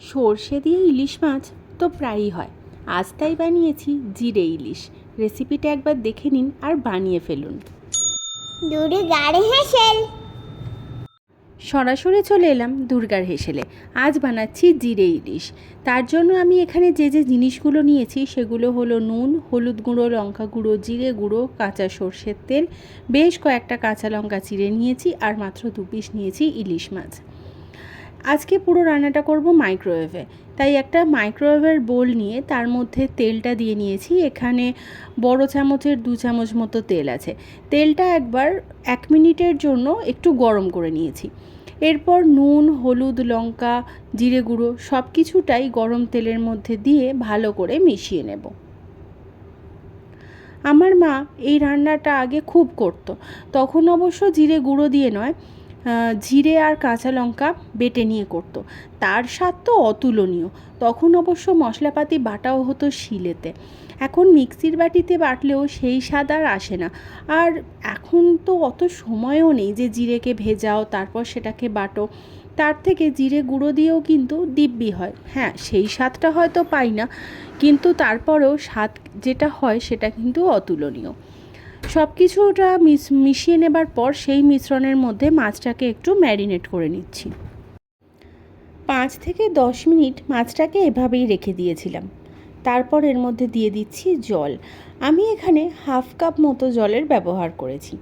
সর্ষে দিয়ে ইলিশ মাছ তো প্রায়ই হয়। আজ তাই বানিয়েছি জিরে ইলিশ। রেসিপিটা একবার দেখে নিন আর বানিয়ে ফেলুন। সরাসরি চলে এলাম দুর্গার হেসেলে। আজ বানাচ্ছি জিরে ইলিশ। তার জন্য আমি এখানে যে যে জিনিসগুলো নিয়েছি সেগুলো হলো নুন হলুদ গুঁড়ো লঙ্কা গুঁড়ো জিরে গুঁড়ো কাঁচা সর্ষের তেল বেশ কয়েকটা কাঁচা লঙ্কা চিড়ে নিয়েছি আর মাত্র দু পিস নিয়েছি ইলিশ মাছ। আজকে পুরো রান্নাটা করব মাইক্রোওয়েভে তাই একটা মাইক্রোওয়েভের বোল নিয়ে তার মধ্যে তেলটা দিয়ে নিয়েছি। এখানে বড় চামচের দু চামচ মতো তেল আছে। তেলটা একবার এক মিনিটের জন্য একটু গরম করে নিয়েছি। এরপর নুন, হলুদ, লঙ্কা, জিরে গুঁড়ো সব কিছুটাই গরম তেলের মধ্যে দিয়ে ভালো করে মিশিয়ে নেব। আমার মা এই রান্নাটা আগে খুব করতো। তখন অবশ্য জিরে গুঁড়ো দিয়ে নয় জিরে আর কাঁচা লঙ্কা বেটে নিয়ে করতো। তার স্বাদ তো অতুলনীয়। তখন অবশ্য মশলাপাতি বাটাও হতো শিলেতে। এখন মিক্সির বাটিতে বাটলেও সেই স্বাদ আর আসে না। আর এখন তো অত সময়ও নেই যে জিরেকে ভেজাও, তারপর সেটাকে বাটো। তার থেকে জিরে গুঁড়ো দিয়েও কিন্তু দিব্যি হয়। হ্যাঁ সেই স্বাদটা হয়তো পাই না, কিন্তু তারপরেও স্বাদ যেটা হয় সেটা কিন্তু অতুলনীয়। সব কিছুটা মিশ মিশিয়ে নেবার পর সেই মিশ্রণের মধ্যে মাছটাকে একটু ম্যারিনেট করে নিচ্ছি। পাঁচ থেকে দশ মিনিট মাছটাকে এভাবেই রেখে দিয়েছিলাম। তারপর এর মধ্যে দিয়ে দিচ্ছি জল। আমি এখানে হাফ কাপ মতো জলের ব্যবহার করেছি।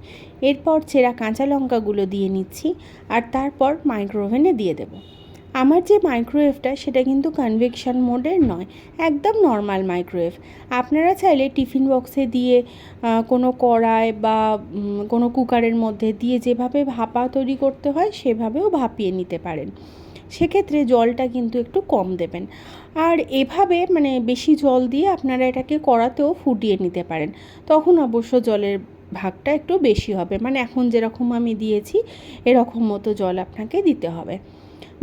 এরপর চেরা কাঁচা লঙ্কাগুলো দিয়ে নিচ্ছি আর তারপর মাইক্রোওভেনে দিয়ে দেব। আমার যে মাইক্রোওয়েভটা সেটা কিন্তু কনভেকশন মোডের নয়, একদম নর্মাল মাইক্রোওয়েভ আপনারা চাইলে টিফিন বক্সে দিয়ে কোনো কড়াই বা কোনো কুকারের মধ্যে দিয়ে যেভাবে ভাপা তৈরি করতে হয় সেভাবেও ভাপিয়ে নিতে পারেন। সেক্ষেত্রে জলটা কিন্তু একটু কম দেবেন। আর এভাবে মানে বেশি জল দিয়ে আপনারা এটাকে কড়াতেও ফুটিয়ে নিতে পারেন। তখন অবশ্য জলের ভাগটা একটু বেশি হবে। মানে এখন যেরকম আমি দিয়েছি, এরকম মতো জল আপনাকে দিতে হবে।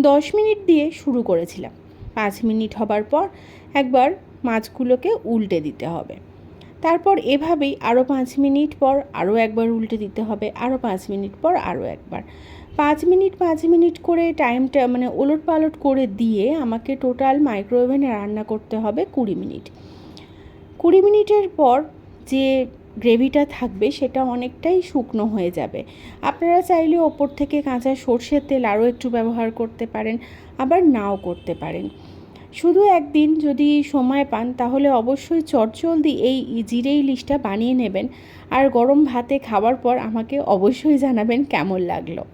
দশ মিনিট দিয়ে শুরু করেছিলাম। পাঁচ মিনিট হবার পর একবার মাছগুলোকে উল্টে দিতে হবে। তারপর এভাবেই আরও পাঁচ মিনিট পর আরও একবার উল্টে দিতে হবে আরও পাঁচ মিনিট পর আরও একবার। পাঁচ মিনিট পাঁচ মিনিট করে টাইমটা মানে ওলট পালট করে দিয়ে আমাকে টোটাল মাইক্রোওভেনে রান্না করতে হবে কুড়ি মিনিট। কুড়ি মিনিটের পর যে গ্রেভিটা থাকবে সেটা অনেকটাই শুকনো হয়ে যাবে। আপনারা চাইলে ওপর থেকে কাঁচা সর্ষের তেল আরও একটু ব্যবহার করতে পারেন, আবার নাও করতে পারেন। শুধু একদিন যদি সময় পান, তাহলে অবশ্যই চটচলদি এই জিরে ইলিশটা বানিয়ে নেবেন। আর গরম ভাতে খাওয়ার পর আমাকে অবশ্যই জানাবেন কেমন লাগল।